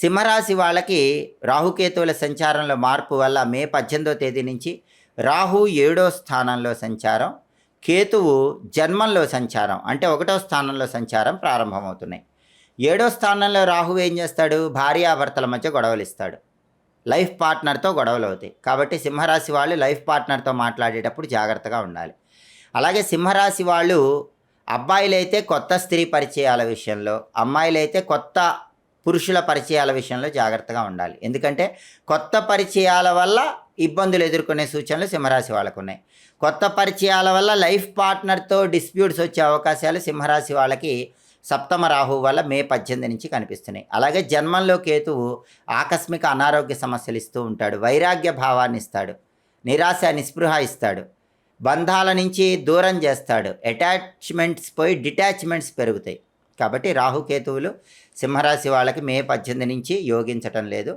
సింహరాశి వాళ్ళకి రాహుకేతువుల సంచారంలో మార్పు వల్ల మే పద్దెనిమిదో తేదీ నుంచి రాహు ఏడో స్థానంలో సంచారం కేతువు జన్మంలో సంచారం అంటే ఒకటో స్థానంలో సంచారం ప్రారంభమవుతున్నాయి. ఏడో స్థానంలో రాహు ఏం చేస్తాడు? భార్యాభర్తల మధ్య గొడవలు ఇస్తాడు. లైఫ్ పార్ట్నర్తో గొడవలు అవుతాయి. కాబట్టి సింహరాశి వాళ్ళు లైఫ్ పార్ట్నర్తో మాట్లాడేటప్పుడు జాగ్రత్తగా ఉండాలి. అలాగే సింహరాశి వాళ్ళు అబ్బాయిలైతే కొత్త స్త్రీ పరిచయాల విషయంలో అమ్మాయిలైతే కొత్త పురుషుల పరిచయాల విషయంలో జాగ్రత్తగా ఉండాలి. ఎందుకంటే కొత్త పరిచయాల వల్ల ఇబ్బందులు ఎదుర్కొనే సూచనలు సింహరాశి వాళ్ళకు ఉన్నాయి కొత్త పరిచయాల వల్ల లైఫ్ పార్ట్నర్తో డిస్ప్యూట్స్ వచ్చే అవకాశాలు సింహరాశి వాళ్ళకి సప్తమ రాహువు వల్ల మే పద్దెనిమిది నుంచి కనిపిస్తున్నాయి. అలాగే జన్మంలో కేతువు ఆకస్మిక అనారోగ్య సమస్యలు ఇస్తూ ఉంటాడు. వైరాగ్య భావాన్ని ఇస్తాడు. నిరాశ నిస్పృహ ఇస్తాడు. బంధాల నుంచి దూరం చేస్తాడు. అటాచ్మెంట్స్ పోయి డిటాచ్మెంట్స్ పెరుగుతాయి. కాబట్టి రాహుకేతువులు సింహరాశి వాళ్ళకి మే పద్దెనిమిది నుంచి యోగించటం లేదు.